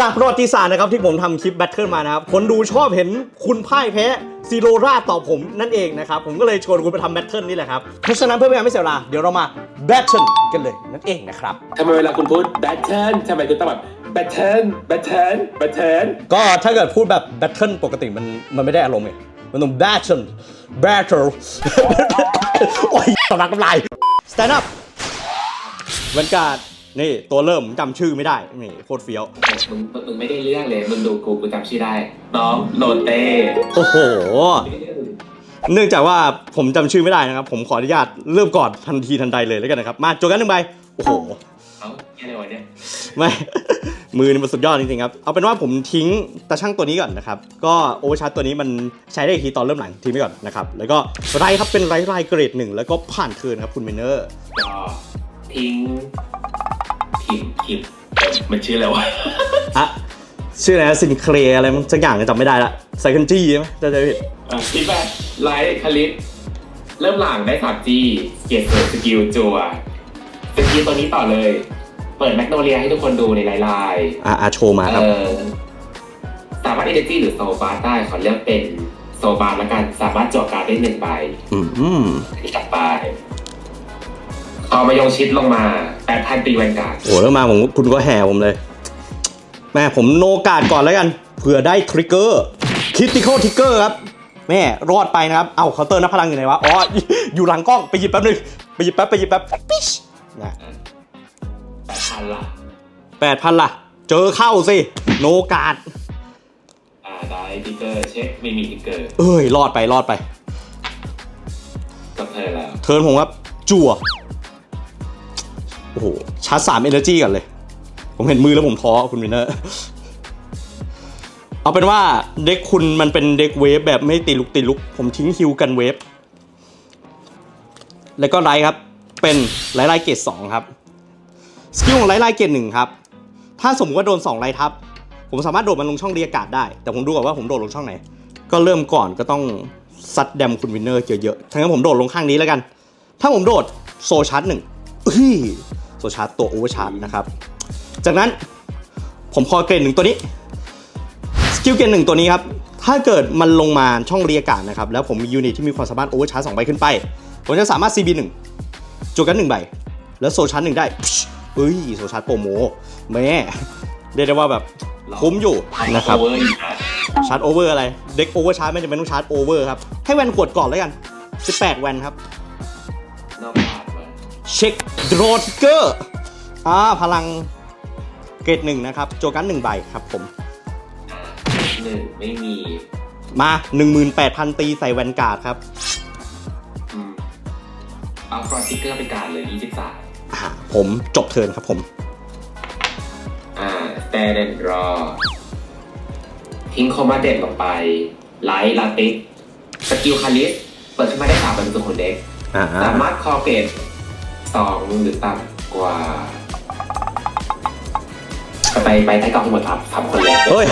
จากประวัติศาสตร์นะครับที่ผมทำคลิปแบทเทิลมานะครับคนดูชอบเห็นคุณพ่ายแพ้ซีโรราต่อผมนั่นเองนะครับ ผมก็เลยชวนคุณไปทำแบทเทิลนี่แหละครับ เพราะฉะนั้นเพื่อไม่ให้ไม่เสียเวลา เดี๋ยวเรามาแบทเทิลกันเลยนั่นเองนะครับ ทำไมเวลาคุณพูดแบทเทิลทำไมคุณต้องแบบแบทเทิลแบทเทิลแบทเทิลก็ถ้าเกิดพูดแบบแบทเทิลปกติมันมันไม่ได้อารมณ์ไงมันต้องแบทเทิลแบทเทิลโอ้ยตำลักน้ำลาย stand up บรรยากาศ นี่ตัวเริ่มผมจำชื่อไม่ได้ นี่โคตรเฟี้ยว มึงมึงไม่ได้เรื่องเลย มึงดูกูกูจำชื่อได้ น้องโลเต้โอ้โห เนื่องจากว่าผมจำชื่อไม่ได้นะครับ ผมขออนุญาตเริ่มก่อนทันทีทันใดเลยแล้วกันนะครับ มาโจกันหนึ่งใบ โอ้โห เอ้าแค่ในวันเนี้ยไม่ มือนี่มันสุดยอดจริงๆครับ เอาเป็นว่าผมทิ้งตาช่างตัวนี้ก่อนนะครับ ก็โอเวอร์ชาร์ตัวนี้มันใช้ได้อีกทีตอนเริ่มหลังทิ้งไปก่อนนะครับ แล้วก็ไรครับเป็นไรไรเกรดหนึ่งแล้วก็ผ่านเทิร์นครับคุณเมนเนอร์ ก็ทิ้ง พิมพ์พิมพ์เอ้ยมันชื่ออะไรวะอะชื่ออะไรนะซินเคลอะไรมันสักอย่างจำไม่ได้ละไซคันจี้ใช่ไหมถ้าจะไม่ผิดอะที่แบบไลท์คาลิสเริ่มหลังได้สามจีเกียรติเสริมสกิลจัวสกิลตัวนี้ต่อเลย เปิดแมกโนเลียให้ทุกคนดูในไลน์ไลน์อะอะโชว์มาครับอสามารถเอเนจีหรือโซบาร์ได้ขอเลือกเป็นโซบาร์ละกันสามารถจวการดได้หนึ่งใบอืมอืมอีกลับไป เอามายงชิดลงมาแปดพันตีแวนการ์ดโอ้แล้วมาผมคุณก็แห่ผมเลยแม่ผมโนกาดก่อนแล้วกันเผื่อได้ทริกเกอร์คิติคอลทริกเกอร์ครับแม่รอดไปนะครับ เอ้าเคาน์เตอร์นับพลังอยู่ไหนวะ อ๋อ อยู่หลังกล้อง ไปหยิบแป๊บนึง ไปหยิบแป๊บ ไปหยิบแป๊บ ปิ๊ชนะแปดพันละแปดพันล่ะเจอเข้าสิ โนกาดอ่า ได้ทิกเกอร์เช็ค ไม่มีทิกเกอร์ เอ้ย รอดไป รอดไปกับเธอแล้ว เทิร์นผมครับ จั่ว โอ้โหชาร์จสามเอเนอร์จีก่อนเลย ผมเห็นมือแล้วผมท้อคุณวินเนอร์เอาเป็นว่าเด็กคุณมันเป็นเด็กเวฟแบบไม่ตีลุกตีลุก ผมทิ้งฮิวกันเวฟแล้วก็ไลท์ครับ เป็นไลท์ไลท์เกรดสองครับ สกิลของไลท์ไลท์เกรดหนึ่งครับ ถ้าสมมติว่าโดนสองไลท์ทับ ผมสามารถโดดมันลงช่องเรียกการ์ดได้ แต่ผมดูก่อนว่าผมโดดลงช่องไหน ก็เริ่มก่อนก็ต้องซัดแดมคุณวินเนอร์เยอะๆทั้งนั้นผมโดดลงข้างนี้แล้วกัน ถ้าผมโดดโซชาร์จหนึ่งเฮ้ย โซชาร์จตัวโอเวอร์ชาร์จนะครับ จากนั้นผมพอเกรดหนึ่งตัวนี้สกิลเกรดหนึ่งตัวนี้ครับถ้าเกิดมันลงมาช่องเรียกการนะครับแล้วผมมียูนิตที่มีความสามารถโอเวอร์ชาร์จสองใบขึ้นไป ผมจะสามารถ CB หนึ่งจูกันหนึ่งใบ แล้วโซชาร์จหนึ่งได้เฮ้ยโซชาร์จโปรโมแม่เรียกได้ว่าแบบคุ้มอยู่นะครับชาร์จโอเวอร์อะไร เด็กโอเวอร์ชาร์จไม่จำเป็นต้องชาร์จโอเวอร์ครับ ให้แวนกดก่อนแล้วกัน 18 แวนครับ เช็คดรอทิกเกอร์อ่าพลังเกรดหนึ่งนะครับ โจกันหนึ่งใบครับผมอ่าหนึ่งไม่มีมา 18,000 ตีใส่แวนการ์ดครับอืมเอาฟรอนติกเกอร์ไปการเลยยี่สิบสามอ่าผมจบเทิร์นครับผม อ่าแตนด์รอ ทิ้งคอมมาเด็ดลงไป ไลท์ลาติสสกิลคาลิส เปิดขึ้นมาได้สามเป็นตัวคนเด็ก อ่าสามารถคอเกต สองหรือต่ำกว่า ไปไปใต้กล่องหมดครับสามคนเลยเฮ้ย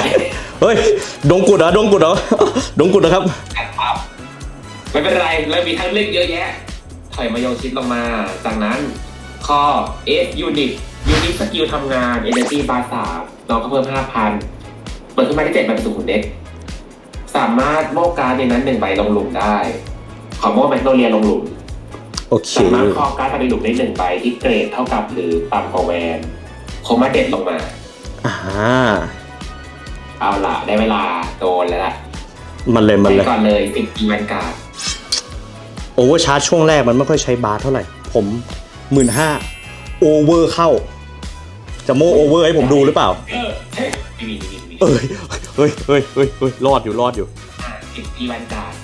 เฮ้ย ดงกุดเหรอ ดงกุดเหรอ ดงกุดเหรอครับ ครับ ไม่เป็นไรเรามีทั้งเลือกเยอะแยะ ถอยมาโยงชิดลงมา จากนั้นคอ S Unit Unit สกิลทำงาน Energy Bar สามน้องก็เพิ่มห้าพันเปิดขึ้นมาได้เจ็ดใบเป็นสุขุนเด็ก สามารถโมกการดในนั้นหนึ่งใบลงหลุมได้ ขอโมแมกโนเลียลงหลุม โอเค สามารถคอการ์ดไปหลุมได้หนึ่งใบที่เกรดเท่ากับหรือต่ำกว่าแวนโคมาเด็ดลงมา อ่า เอาล่ะ ได้เวลาโดนแล้วล่ะมันเลยมันไปเลยก่อนเลยสิบอีแวนการ์ดโอเวอร์ชาร์จช่วงแรกมันไม่ค่อยใช้บาร์เท่าไหร่ ผมหมื่นห้าโอเวอร์เข้า จะโมโอเวอร์ให้ผมดูหรือเปล่า เออเฮ้ยไม่มีไม่มีไม่มีเอ้ยเฮ้ยเฮ้ยเฮ้ยเฮ้ยรอดอยู่รอดอยู่สิบอีแวนการ์ด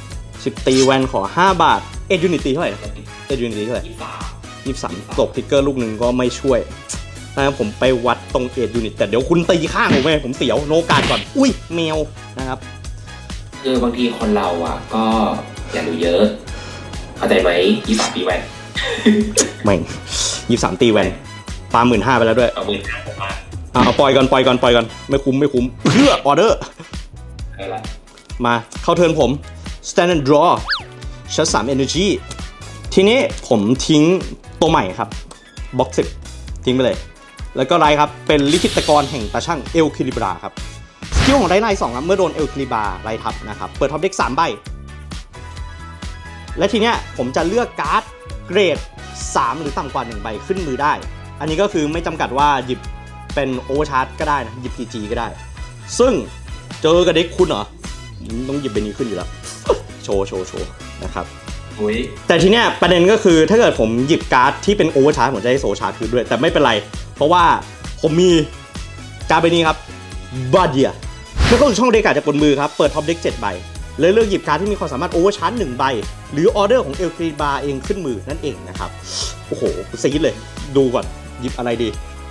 สิบตีแวนขอ 5 บาท เอ็ดยูนิตีเท่าไหร่นะเอ็ดยูนิตีเท่าไหร่ยี่สิบสามยี่สิบสามตกทิกเกอร์ลูกหนึ่งก็ไม่ช่วยนะครับผมไปวัดตรงเอ็ดยูนิตแต่เดี๋ยวคุณตีข้างผมไงผมเสียวโนกาดก่อน อุ้ยแมวนะครับ คือบางทีคนเราอะ ก็อย่าดูเยอะ เข้าใจไหมยี่สิบสามอีแวนแม่งยี่สามตีแวนปาหมื่นห้าไปแล้วด้วย เอามือข้างผมมาอะเอาปล่อยก่อนปล่อยก่อนปล่อยก่อนไม่คุ้มไม่คุ้มเพื่อออเดอร์เออละมาเข้าเทิร์นผม stand and draw ชัดสาม energy ทีนี้ผมทิ้งตัวใหม่ครับ box 10ทิ้งไปเลย แล้วก็ไรครับ เป็นลิขิตกรแห่งตาช่างเอลคิลิบราครับสกิลของไรไนสองครับเมื่อโดนเอลคิลิบราไรทับนะครับ เปิดท็อปเด็กสามใบ และทีเนี้ยผมจะเลือกการ์ดเกรด 3 หรือต่ำกว่า 1 ใบขึ้นมือได้ อันนี้ก็คือไม่จำกัดว่าหยิบเป็นโอเวอร์ชาร์จก็ได้นะ หยิบ PG ก็ได้ ซึ่งเจอกับเด็กคุณเหรอ ต้องหยิบใบนี้ขึ้นอยู่แล้ว โชว์โชว์โชว์นะครับ อุ้ยแต่ทีเนี้ยประเด็นก็คือถ้าเกิดผมหยิบการ์ดที่เป็นโอเวอร์ชาร์จผมจะได้โซชาร์จคืนด้วย แต่ไม่เป็นไร เพราะว่าผมมีการ์ดใบนี้ครับบาเดียแล้วก็ช่องเดกาจากบนมือครับ เปิดท็อปเด็ก7ใบเลยเลือกหยิบการ์ดที่มีความสามารถโอเวอร์ชาร์จหนึ่งใบ หรือออเดอร์ของเอลครีบาเองขึ้นมือนั่นเองนะครับ โอ้โหซีดเลย ดูก่อนหยิบอะไรดี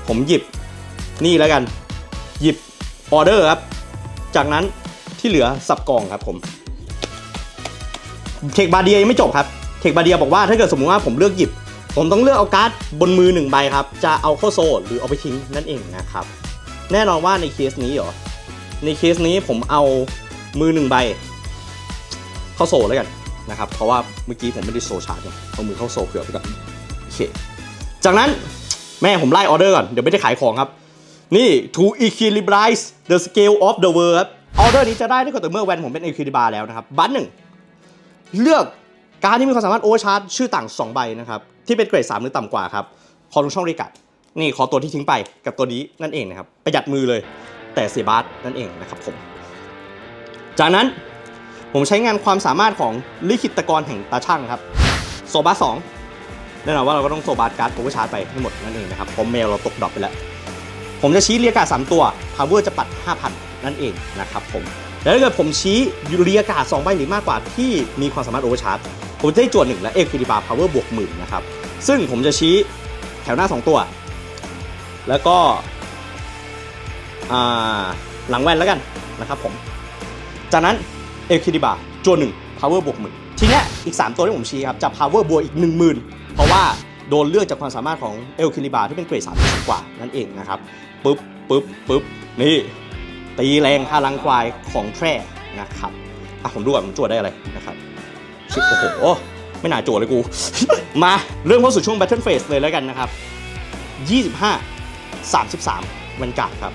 ผมหยิบนี่แล้วกัน หยิบออเดอร์ครับ จากนั้นที่เหลือสับกล่องครับผม เทคบาเดียยังไม่จบครับ เทคบาเดียบอกว่าถ้าเกิดสมมติว่าผมเลือกหยิบ ผมต้องเลือกเอาการ์ดบนมือหนึ่งใบครับ จะเอาเข้าโซลหรือเอาไปทิ้งนั่นเองนะครับ แน่นอนว่าในเคสนี้เหรอ ในเคสนี้ผมเอามือหนึ่งใบ เข้าโซลแล้วกันนะครับ เพราะว่าเมื่อกี้ผมไม่ได้โซลชาร์จเอามือเข้าโซลเผื่อไปก่อนโอเค จากนั้นแม่ผมไล่ออเดอร์ก่อน เดี๋ยวไม่ได้ขายของครับ นี่ to equilibrize the scale of the world ครับออเดอร์นี้จะได้ถ้าเกิดแต่เมื่อแวนผมเป็น equilibra แล้วนะครับ บัตหนึ่ง เลือกการดที่มีความสามารถโอเวอร์ชาร์จชื่อต่าง 2 ใบนะครับ ที่เป็นเกรด3หรือต่ำกว่าครับขอลงช่องเรีกัดนี่ขอตัวที่ทิ้งไปกับตัวนี้นั่นเองนะครับ ประหยัดมือเลย แต่เสียบาสนั่นเองนะครับผม จากนั้นผมใช้งานความสามารถของลิขิตกรแห่งตาช่างครับโซบาสองแน่นอนว่าเราก็ต้องโซบาสการ์ดโอเวอร์ชาร์จไปให้หมดนั่นเองนะครับเพราะเมลเราตกดรอปไปแล้ว ผมจะชี้เรียกาสามตัว power จะปัด 5,000 นั่นเองนะครับผม แล้วถ้าเกิดผมชี้เรียกา2ใบหรือมากกว่าที่มีความสามารถโอเวอร์ชาร์จผมจะได้จวนหนึ่งและเอคิริบาพาวเวอร์บวกหมื่นนะครับ ซึ่งผมจะชี้แถวหน้า 2 ตัว แล้วก็หลังแว่นแล้วกันนะครับผม จากนั้นเอคิริบาจวนหนึ่งพาวเวอร์บวกหมื่นทีเนี้ยอีก 3 ตัวที่ผมชี้ครับจะพาวเวอร์บวกอีก 1 0,000 เพราะว่าโดนเลือกจากความสามารถของเอลคิริบาที่เป็นเกรดสูงกว่านั่นเองนะครับปึ๊บปึ๊บปึ๊บนี่ ตีแรงพลังควายของแพร่นะครับอะผมดูก่อนผมจวดได้อะไรนะครับชิบโอ้โหไม่น่าจวดเลยกู มาเริ่มเข้าสู่ช่วง Battle Phase เลยแล้วกันนะครับ 25 33วันการ์ดครับ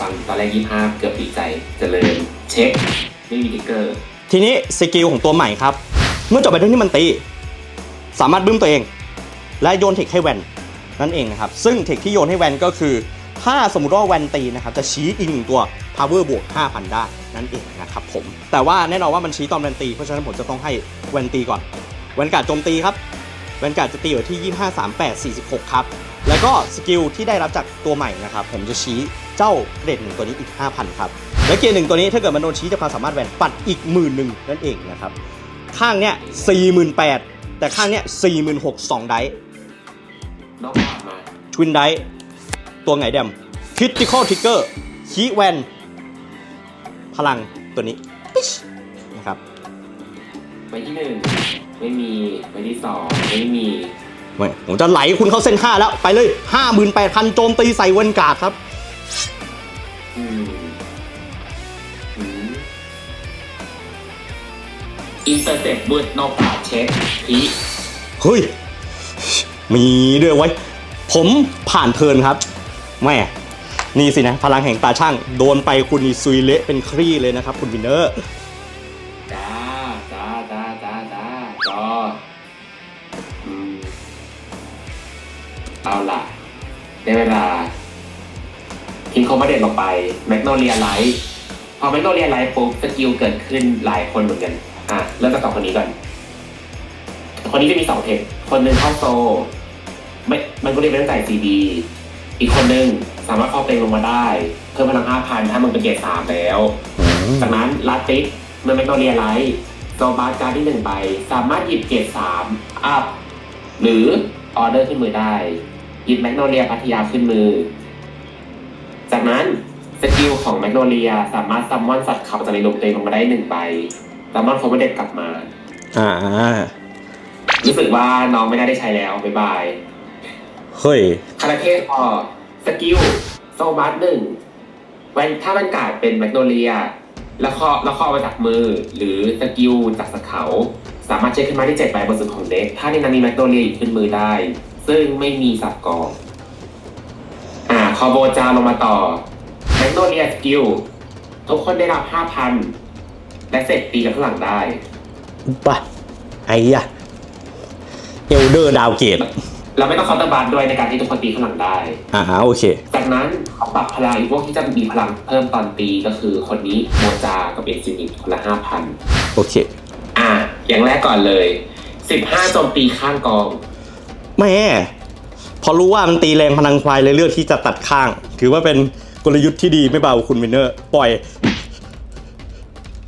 ฟังตอนแรกยี่ห้าเกือบปีใจเจริญเช็คไม่มีติ๊กเกอร์ ทีนี้สกิลของตัวใหม่ครับ เมื่อจบไปเรื่องที่มันตี สามารถบึ้มตัวเอง และโยนเทคให้แวนนั่นเองนะครับ ซึ่งเทคที่โยนให้แวนก็คือ ถ้าสมมติว่าแวนตีนะครับจะชี้อีกหนึ่งตัว power บวก 5,000 ได้นั่นเองนะครับผม แต่ว่าแน่นอนว่ามันชี้ตอนแวนตี เพราะฉะนั้นผมจะต้องให้แวนตีก่อน แวนการ์ดโจมตีครับ แวนการ์ดจะตีอยู่ที่ 25 38 46 ครับ แล้วก็สกิลที่ได้รับจากตัวใหม่นะครับผมจะชี้เจ้าเกรดหนึ่งตัวนี้อีก 5,000 ครับ และเกรดหนึ่งตัวนี้ถ้าเกิดมันโดนชี้จากความสามารถแวนปัดอีกหมื่นหนึ่งนั่นเองนะครับ ข้างเนี้ย48,000แต่ข้างเนี้ย46,000สองไดนอกจากมาทวินได ตัวไงแดมคิติคอลทิกเกอร์คีแวนพลังตัวนี้ปิ๊ชนะครับใบที่หนึ่งไม่มีใบที่สองไม่มีไม่ผมจะไหลคุณเข้าเส้น5แล้ว ไปเลย58,000โจมตีใส่เวนการ์ดครับอืมอืมอินเตอร์เซ็ปบูดนอกจากเช็คพีเฮ้ย มีด้วยไว้ยผมผ่านเทิร์นครับ แม่นี่สินะพลังแห่งตาช่างโดนไปคุณนี่ซุยเละเป็นครี่เลยนะครับ คุณวินเนอร์จ้าจ้าจ้าจ้าจ้าจออืมเอาล่ะได้เวลาทิ้งคอมมาเด็ดลงไปแมกโนเลียไลท์พอแมกโนเลียไลท์ปุ๊บสกิลเกิดขึ้นหลายคนเหมือนกันอะเริ่มจากสองคนนี้ก่อน คนนี้จะมีสองเทคคนหนึ่งเข้าโซไม่มันก็เรียกไม่ต้องจ่ายซีดี อีกคนหนึ่งสามารถเข้าเปลงลงมาได้ เพิ่มพลังห้าพันถ้ามึงเป็นเกียร์สามแล้ว จากนั้นลาติสเมื่อแมกโนเลียไลท์โซบาร์การ์ดที่หนึ่งใบสามารถหยิบเกรดสามอัพหรือออเดอร์ขึ้นมือได้ หยิบแมกโนเลียพัทยาขึ้นมือ จากนั้นสกิลของแมกโนเลียสามารถซัมมอนสัตว์เขาจากในโลกตัวเองลงมาได้หนึ่งใบซัมมอนเขาไม่เด็ดกลับมา อ่ารู้สึกว่าน้องไม่ได้ได้ใช้แล้วบ๊ายบาย เฮ้ย คาราเทสพอสกิลโซบาร์หนึ่งแวนถ้ามันกลาดเป็นแมกโนเลียแล้วข้อแล้วข้อมาจากมือ หรือสกิลจากสเขาสามารถเช็คขึ้นมาที่เจ็ดใบบนสุดของเด็กถ้าในนั้นมีแมกโนเลียอยู่ขึ้นมือได้ ซึ่งไม่มีสับกองคอโบจาลงมาต่อแมกโนเลียสกิลทุกคนได้รับ5,000และเสร็จตีกันข้างหลังได้ปะไอ้ยะเอลเดอร์ดาวเกต เราไม่ต้องเคาน์เตอร์บาร์ด้วยในการที่ทุกคนตีข้างหลังได้ อ่าโอเค จากนั้นเขาปรับพลังอีกพวกที่จะมีพลังเพิ่มตอนตีก็คือคนนี้โมจากับเอ็กซินิคนละ5,000โอเค อะอย่างแรกก่อนเลย15โจมตีข้างกองแม่พอรู้ว่ามันตีแรงพลังควายเลยเลือกที่จะตัดข้าง ถือว่าเป็นกลยุทธ์ที่ดีไม่เบาคุณวินเนอร์ ปล่อย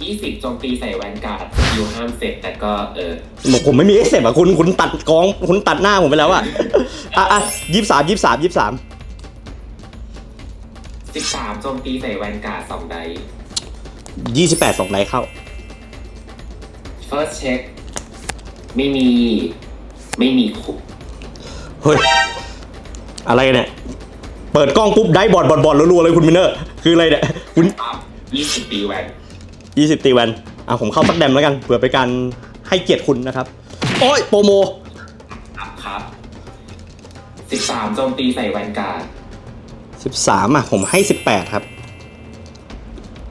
20โจมตีใส่แวนการ์ดสกิลห้ามเสร็จแต่ก็เออบอกผมไม่มีเอสเซปอะคุณคุณตัดกองคุณตัดหน้าผมไปแล้วอะอะอะยี่สามยี่สามยี่สาม13โจมตีใส่แวนการ์ดสองไดยี่สิบแปดสองไดเข้า first check ไม่มี ไม่มีคุกเฮ้ย อะไรเนี่ย เปิดกล้องปุ๊บได้บอดบอดบอดรัวๆเลยคุณวินเนอร์ คืออะไรเนี่ย คุณอัพ20ตีแวน ยี่สิบตีแวนอะผมเข้าสักแดมแล้วกันเผื่อเป็นการให้เกียรติคุณนะครับ โอ้ยโปรโมอัพครับ13โจมตีใส่แวนการ์ดสิบสามอะผมให้สิบแปดครับ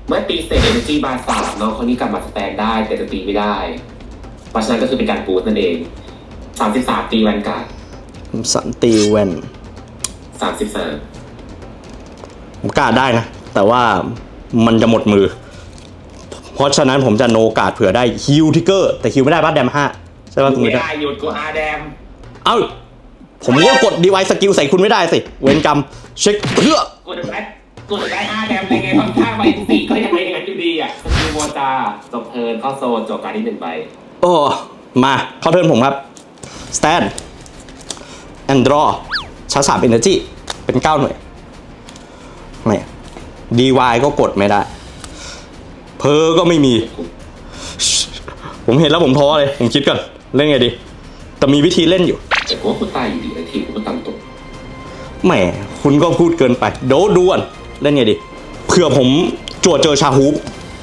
เมื่อตีเสร็จ energy bar สามน้องคนนี้กลับมาสแตนได้ แต่จะตีไม่ได้ เพราะฉะนั้นก็คือเป็นการบูสต์นั่นเอง33ตีแวนการ์ดสันตีแวน33ผมกล้าได้นะ แต่ว่ามันจะหมดมือ เพราะฉะนั้นผมจะโนกาดเผื่อได้ฮิวทิกเกอร์แต่ฮิวไม่ได้บ้าแดมห้าใช่ป่ะคุณไม่วินเนอร์ได้หยุดกูอาแดมเอ้าผมก็กดดีไวสกิลใส่คุณไม่ได้สิ เวนกรรมเช็คเพื่อกูจะได้กูจะได้อาแดมเลยไงเพราะข้างใบสี่ก็ยังไงอย่างนั้นอยู่ดีอะสกิลโมจาจบเทิร์นเข้าโซนจบการที่หนึ่งใบโอ้มาเข้าเทิร์นผมครับ stand and draw ชาร์จสาม energy เป็นเก้าหน่วยไม่ dy ก็กดไม่ได้ เพอก็ไม่มี ผมเห็นแล้วผมท้อเลย ผมคิดก่อน เล่นไงดี แต่มีวิธีเล่นอยู่ แต่กูว่ากูตายอยู่ดีนะทีมกูก็ต่ำตกแหม คุณก็พูดเกินไป โดดด่วน เล่นไงดี เผื่อผมจวดเจอชาฮูป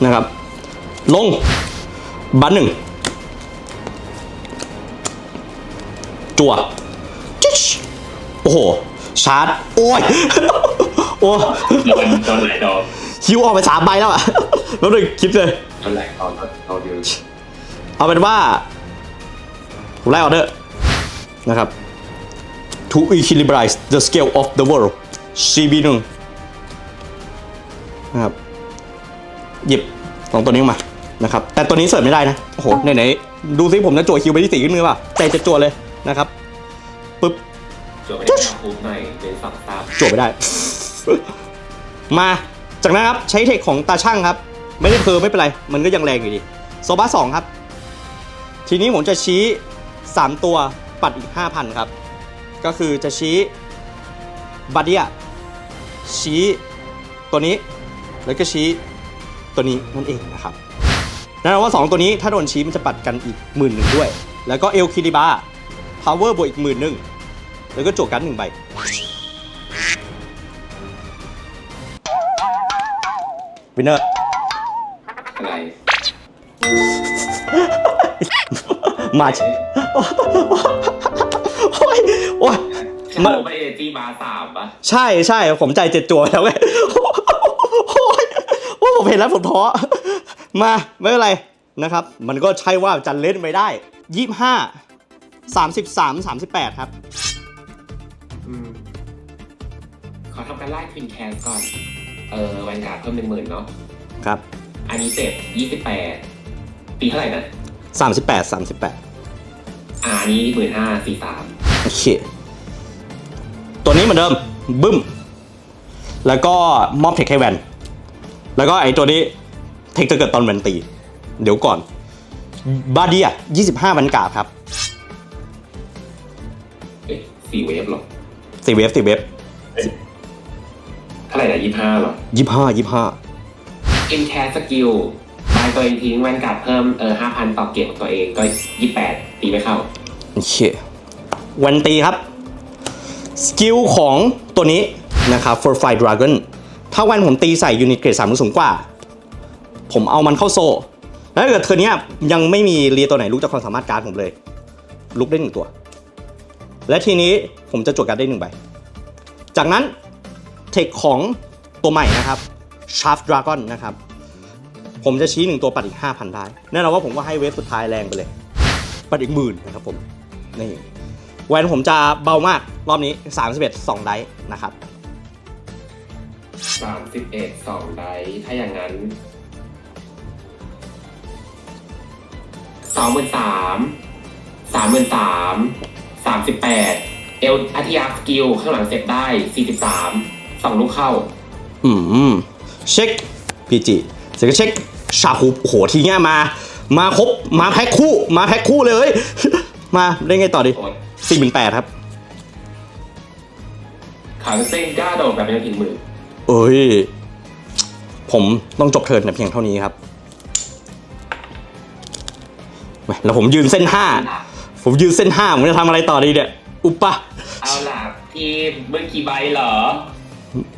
นะครับ ลง บันหนึ่ง จั่วจิ๊ชโอ้โห ชาร์จ โอ้ย โอ้ โดนโดนหลายดอก คิวออกไปสามใบแล้วอะแล้วเลยคิดเลยโดนหลายตอนตอนเดียวเอาเป็นว่าผมไล่ออเดอร์นะครับ to equilibrize the scale of the world CB หนึ่งนะครับหยิบสองตัวนี้ออกมานะครับแต่ตัวนี้เสิร์ฟไม่ได้นะโอ้โหไหนๆดูซิผมจะจั่วคิวไปที่สี่ขึ้นมือป่ะใจจะจั่วเลยนะครับปึ๊บจบไปได้คูปหน่อยเป็นสองตามจั่วไม่ได้ มา จากนั้นครับใช้เทคของตาช่างครับ ไม่ได้เพอไม่เป็นไร มันก็ยังแรงอยู่ดีโซบ้าสองครับ ทีนี้ผมจะชี้ 3 ตัวปัดอีก 5,000 ครับ ก็คือจะชี้บัดเดียชี้ตัวนี้ แล้วก็ชี้ตัวนี้นั่นเองนะครับแน่นอนว่า 2 ตัวนี้ถ้าโดนชี้มันจะปัดกันอีกหมื่นหนึ่งด้วย แล้วก็เอลคิริบาพาวเวอร์บวกอีกหมื่นหนึ่งแล้วก็จวกกันหนึ่งใบ วินเนอร์ อะไร มาชโอ้ยโอ้ยฉันมาโดนไปเอจีมาสามปะใช่ใช่ผมใจเจ็ดจัวแล้วไงโอ้ยโอ้ยผมเห็นแล้วผมท้อมา ไม่เป็นไรนะครับ มันก็ใช่ว่าจะเล่นไม่ได้ยี่ห้าสามสิบสามสามสิบแปดครับ อืม ขอทำการไล่ควินแคสก่อน เออแวนการ์ดเพิ่มหนึ่งหมื่นเนาะครับ อันนี้เสร็จยี่สิบแปดตีเท่าไหร่นะสามสิบแปดสามสิบแปดอ่าอันนี้หมื่นห้าสี่สามโอเค ตัวนี้เหมือนเดิม บึ้ม แล้วก็มอบเทคให้แวน แล้วก็ไอ้ตัวนี้ เทคจะเกิดตอนแวนตี เดี๋ยวก่อน บาเดีย25วันกาดครับเอ๊ะสี่เวฟเหรอสี่เวฟสี่เวฟเท่าไหร่นะยี่ห้าเหรอยี่ห้ายี่ห้าอินแคสสกิลบายตัวเองทิ้งแวนการ์ดเพิ่มเออห้าพันต่อเกมของตัวเองก็ยี่แปดตีไม่เข้าโอเควันตีครับ สกิลของตัวนี้นะครับ for fire dragon ถ้าวันผมตีใส่ยูนิตเกรดสามสูงกว่า ผมเอามันเข้าโซ่ แล้วถ้าเกิดเธอเนี้ยยังไม่มีเรียตัวไหนลุกจากความสามารถการดผมเลย ลุกได้หนึ่งตัว และทีนี้ผมจะจวดการดได้หนึ่งใบ จากนั้น เทคของตัวใหม่นะครับ Shaft Dragon นะครับ ผมจะชี้หนึ่งตัวปัดอีก 5,000 ได้แน่นอนว่าผมก็ให้เวฟสุดท้ายแรงไปเลย ปัดอีกหมื่นนะครับผมนี่แวนผมจะเบามากรอบนี้ 31 2 ไดส์นะครับสามสิบเอ็ดสองไดส์ถ้าอย่างนั้นสองหมื่นสามสามหมื่นสามสามสิบแปดเอลอาทิยาสกิลข้างหลังเสร็จได้สี่สิบสาม สองลูกเข้า อืมเช็ค PG เสร็จก็เช็คชาคูโอ้โหทีเนี้ยมา มาครบมาแพ็คคู่มาแพ็คคู่เลย มาได้ไงต่อดิโอ๊ยสี่หมื่นแปดครับขังเส้นกล้าโดดแบบไม่ต้องถึงมือเอ้ย ผมต้องจบเทิร์นแต่เพียงเท่านี้ครับแหม่แล้วผมยืนเส้นห้าผมยืนเส้นห้าผมจะทำอะไรต่อดีเนี่ยอุปปะเอาล่ะทีมมือกี่ใบเหรอ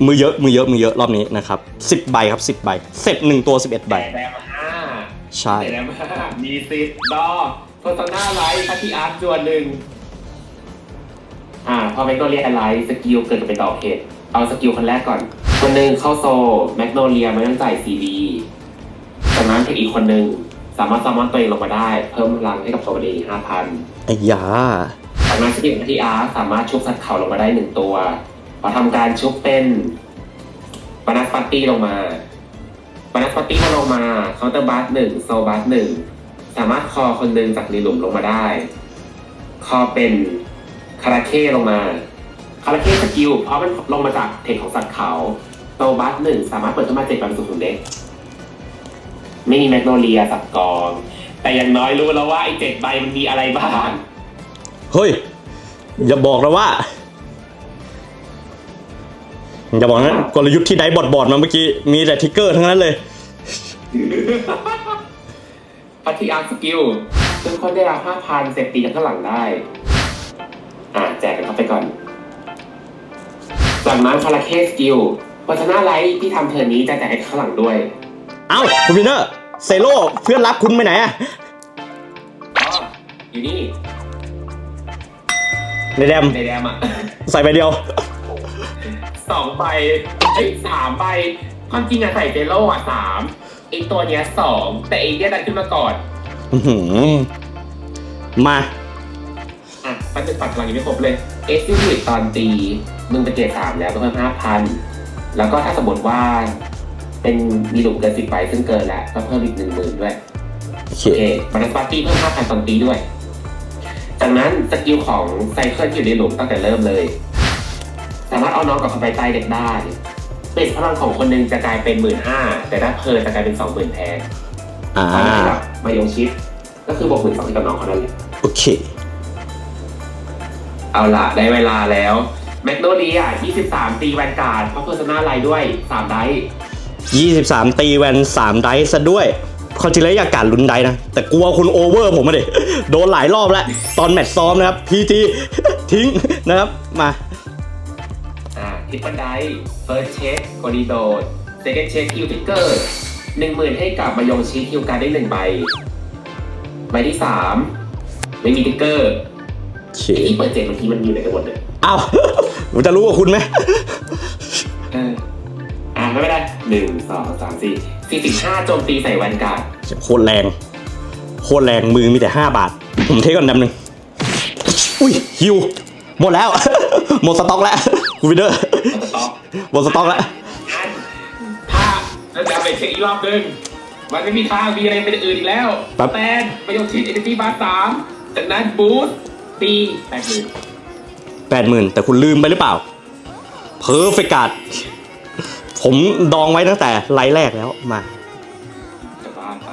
มือเยอะมือเยอะมือเยอะรอบนี้นะครับสิบใบครับสิบใบเสร็จหนึ่งตัวสิบเอ็ดใบ แต่แรมห้าใช่ แต่แรมห้ามีสิทธิ์ดอโฆษณาไลฟ์พัทธิอาร์ตจวนหนึ่งอ่าพอแมกโนเลียไลฟ์สกิลเกิดเป็นต่อเพจเอาสกิลคนแรกก่อน คนหนึ่งเข้าโซแมกโนเลียไม่ต้องจ่ายซีดีจากนั้นเพจอีกคนหนึ่งสามารถสามารถตัวเองลงมาได้ เพิ่มพลังให้กับตัวเองห้าพันไอ้ยาจากนั้นสกิลพัทธิอาร์ตสามารถชุบสัตว์เข่าลงมาได้หนึ่งตัว พอทำการชุบเป็นบานัสปาร์ตี้ลงมาบานัสปาร์ตี้ก็ลงมาเคาน์เตอร์บัสหนึ่งโซบัสหนึ่งสามารถคอคนหนึ่งจากรีหลุมลงมาได้ คอเป็นคาราเค้ลงมาคาราเค้สกิลเพราะมันลงมาจากเทคของสัตว์เขาโซบัสหนึ่งสามารถเปิดขึ้นมาเจ็ดใบเป็นสุดของเด็กไม่มีแมกโนเลียสับกอง แต่อย่างน้อยรู้แล้วว่าไอ้เจ็ดใบมันมีอะไรบ้าง เฮ้ย อย่าบอกนะว่า อย่าบอกนะกลยุทธ์ที่ได้บอดบอดๆมาเมื่อกี้ มีแต่ทิกเกอร์ทั้งนั้นเลยพัทธิอาร์สกิลซึ่งคนได้รับห้าพันเสร็จตีจากข้างหลังได้ อ่าแจกกันเข้าไปก่อนจากนั้นคาราเคสกิลพัฒนาไลท์ที่ทำเทอร์นนี้จะแจกให้ข้างหลังด้วย เอ้าคุณวินเนอร์เซโลเพื่อนรักคุณไปไหนอะอ๋ออยู่นี่ในแดมในแดมอะใส่ไปเดียว สองใบไอ้ยสามใบความจริงอะใส่เจโร่อะสามไอ้ตัวเนี้ยสองแต่ไอ้เนี่ยดันขึ้นมาก่อนอื้อหือมาอะปัจจุบันกำลังยังไม่ครบเลยเอสยูนิตตอนตีมึงเป็นเกรดสามแล้วก็เพิ่มห้าพันแล้วก็ถ้าสมมติว่า เป็นมีหลุมเกินสิบใบซึ่งเกินแล้วก็เพิ่มอีกหนึ่งหมื่นด้วย โอเคโอเคบันสปาร์ตี้เพิ่มห้าพันตอนตีด้วย จากนั้นสกิลของไซเคิลที่อยู่ในหลุมตั้งแต่เริ่มเลย สามารถเอาน้องกลับเข้าไปใต้เด็กได้เบสพลังของคนหนึงจะกลายเป็นหมื่นห้าแต่ถ้าเพลินจะกลายเป็นสองหมื่นแทนอ่าตอนนี้แบบมายงชิด ก็คือบวกหมื่นสองให้กับน้องเขานั่นแหละโอเค เอาล่ะได้เวลาแล้วแมกโนเลีย23 ตีแวนการ์ดเพราะเพอร์ซนาไลด้วย 3 ไดส์23 ตีแวน 3 ไดส์ซะด้วยความจริงแล้วอยากการลุ้นไดส์นะ แต่กลัวคุณโอเวอร์ผมมาดิโดนหลายรอบแล้ว ตอนแมตช์ซ้อมนะครับพีจีทิ้งนะครับ มา อ่าทิปเปิลไดส์เฟิร์สเช็คโกดีโดดเซคันด์เช็คคิวทิกเกอร์หนึ่งหมื่นให้กับมายงชิคิวการ์ดได้หนึ่งใบ ใบที่3ไม่มีทิกเกอร์โอเคไอ้ที่เปิดเจ็ดบางทีมันอยู่ในกระบวนเลยอ้าวผมจะรู้ว่าคุณไหมเอออ่าไม่เป็นไรหนึ่งสองสามสี่สี่สิบห้าโจมตีใส่แวนการ์ดโคตรแรง โคตรแรงมือมีแต่5บาท ผมเทก่อนดำหนึ่งอุ้ยฮิวหมดแล้ว หมดสต็อกแล้วคุณวินเดอร์สต็อก หมดสต็อกแล้วอันถ้าเราจะไปเช็คอีกรอบหนึงมันไม่มีทางมีอะไรเป็นอื่นอีกแล้วครับแตนประโยชน์ชิดเอเนจีบาร์สามจากนั้นบูสต์ตีแปดหมื่นแปดหมื่นแต่คุณลืมไปหรือเปล่า เพอร์เฟกาดผมดองไว้ตั้งแต่ไลฟ์แรกแล้วมาจะบ้าไป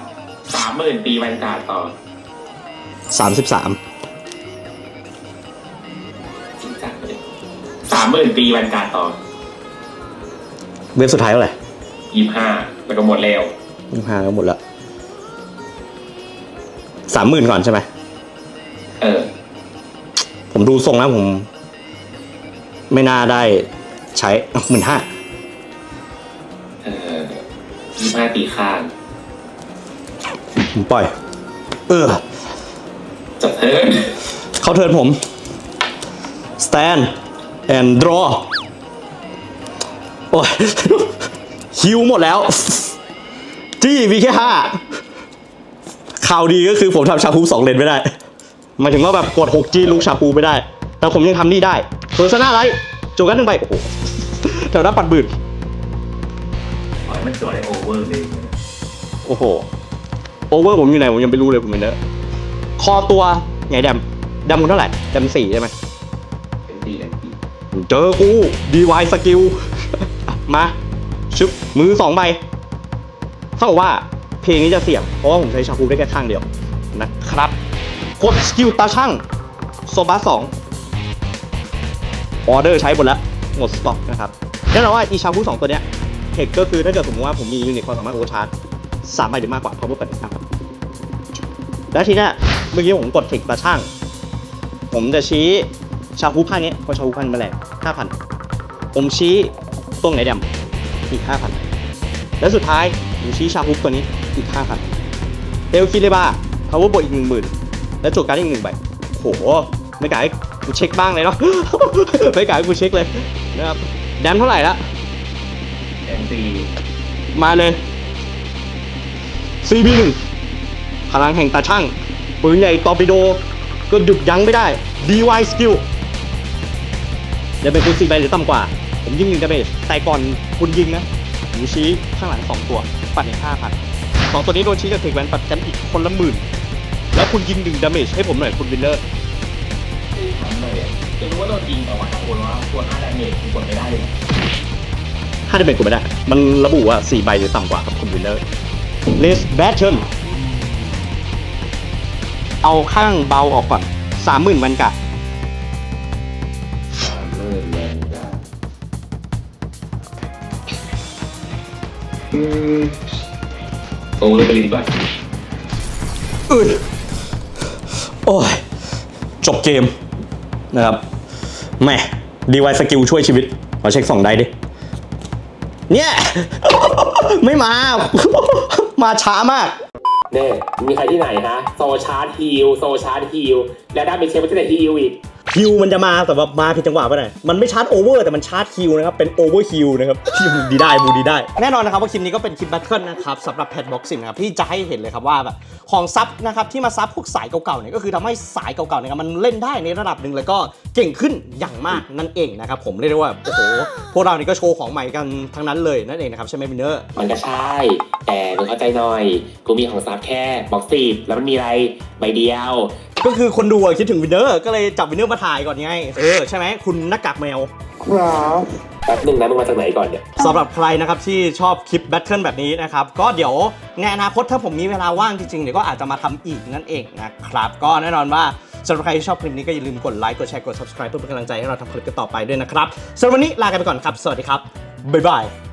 สามหมื่นตีแวนการ์ดต่อ33จริงจังเลยสามหมื่นตีแวนการ์ดต่อ เว็บสุดท้ายเท่าไหร่ยี่ห้าแล้วก็หมดแล้วยี่ห้าก็หมดแล้วสามหมื่นก่อนใช่ไหมเออ ผมดูทรงแล้วผม ไม่น่าได้ใช้หมื่นห้าเออยี่ห้าตีข้างผมปล่อย เออจบเทิร์นเข้าเทิร์นผม stand and draw โอ้ยฮิวหมดแล้ว จี้มีแค่ห้าข่าวดีก็คือผมทำชาพูสองเลนไม่ได้หมายถึงว่าแบบกด 6G ลูกชาพูไม่ได้ แต่ผมยังทำนี่ได้ส่วนซาน่าไรจูกันหนึ่งใบโอ้โหแถวหน้าปัดบืนขอให้มันจอได้โอเวอร์เลยโอ้โหโอเวอร์ผมอยู่ไหนผมยังไม่รู้เลยผมเป็นเนอะคอตัวไงแดมแดมคุณเท่าไหร่แดมสี่ใช่ไหมเป็นดีเป็นดีเจอกูดีวายสกิล มาชึบมือสองใบเท่ากับว่าเพลงนี้จะเสี่ยงเพราะว่าผมใช้ชาคูได้แค่ข้างเดียวนะครับกดสกิลตาช่างโซบาสองออเดอร์ใช้หมดแล้ว หมดสต็อกนะครับแน่นอนว่าอีชาคูสองตัวเนี้ยเทคก็คือถ้าเกิดสมมติว่าผมมียูนิตความสามารถโอเวอร์ชาร์จสามใบหรือมากกว่าพร้อมกับครับแล้วทีเนี้ยเมื่อกี้ผมกดเทคตาช่าง ผมจะชี้ชาคูข้างนี้เพราะชาคูข้างนี้มาแรงห้าพันผมชี้ ตรงไหนดำอีกห้าพันแล้วสุดท้ายผมชี้ชาคูตัวนี้อีกห้าพันเอลคิเลบาพาวเวอร์บวกอีกหนึ่งหมื่นแล้วจวดการดอีกหนึ่งใบโหไม่กล้าให้กูเช็คบ้างเลยเนาะไม่กล้าให้กูเช็คเลยนะครับแดมเท่าไหร่ละเอ็นซีมาเลย CB หนึ่งพลังแห่งตาช่างปืนใหญ่ตอร์ปิโด ก็หยุดยั้งไม่ได้ DY Skill เดี๋ยวเป็นคุณสี่ใบหรือต่ำกว่า ผมยิงหนึ่งดาเมจแต่ก่อนคุณยิงนะผมชี้ข้างหลังสองตัว ปัดอีกห้าพันสองตัวนี้โดนชี้กับเทคแวนปัดกันอีกคนละหมื่น แล้วคุณยิงหนึ่งดาเมจให้ผมหน่อยคุณวินเลอร์ทำเลยจะรู้ว่าโดนจริงแต่ว่าถ้าคนว่าตัวห้าดาเมจกดไม่ได้เลยห้าดาเมจกูไม่ได้ มันระบุว่าสี่ใบหรือต่ำกว่าครับคุณวินเลอร์ Let's Battle เอาข้างเบาออกก่อนสามหมื่นวันกะ โอเวอร์ไปเลยดีกว่าอืดโอ้ย จบเกมนะครับแม่ดีไวสกิลช่วยชีวิต ขอเช็คสองได้ดิ เนี่ย ไม่มา มาช้ามาก เน่มีใครที่ไหนฮะ โซชาร์จฮิลโซชาร์จฮิลแล้วได้ไปเช็คว่าจะได้ฮิลอีก ฮิวมันจะมาแต่ว่ามาผิดจังหวะไปหน่อยมันไม่ชาร์จโอเวอร์แต่มันชาร์จฮิวนะครับเป็นโอเวอร์ฮิวนะครับฮิวดีได้บูดีได้ แน่นอนนะครับว่าคลิปนี้ก็เป็นคลิปแบทเทิลนะครับสำหรับแพทบ็อกซิ่งนะครับที่จะให้เห็นเลยครับว่าแบบของซับนะครับที่มาซับพวกสายเก่าๆเนี่ยก็คือทำให้สายเก่าๆเนี่ยมันเล่นได้ในระดับหนึ่งแล้วก็เก่งขึ้นอย่างมากนั่นเองนะครับผมเรียกได้ว่าโอ้โหพวกเรานี่ก็โชว์ของใหม่กันทั้งนั้นเลยนั่นเองนะครับใช่ไหมวินเนอร์มันก็ใช่แต่มึงเข้าใจหน่อยกูมีของซับแค่บอกสิบแล้วมันมีอะไรใบเดียว ก็คือคนดูอะคิดถึงวินเนอร์ก็เลยจับวินเนอร์มาถ่ายก่อนไงเออใช่ไหมคุณหน้ากากแมวแป๊บหนึงนะมึงมาจากไหนก่อนเนี่ย สำหรับใครนะครับที่ชอบคลิปแบทเทิลแบบนี้นะครับ ก็เดี๋ยวในอนาคตถ้าผมมีเวลาว่างจริงๆเดี๋ยวก็อาจจะมาทำอีกนั่นเองนะครับ ก็แน่นอนว่าสำหรับใครที่ชอบคลิปนี้ก็อย่าลืมกดไลค์กดแชร์กด subscribe เพื่อเป็นกำลังใจให้เราทำคลิปกันต่อไปด้วยนะครับสำหรับวันนี้ลากันไปก่อนครับ สวัสดีครับบ๊ายบาย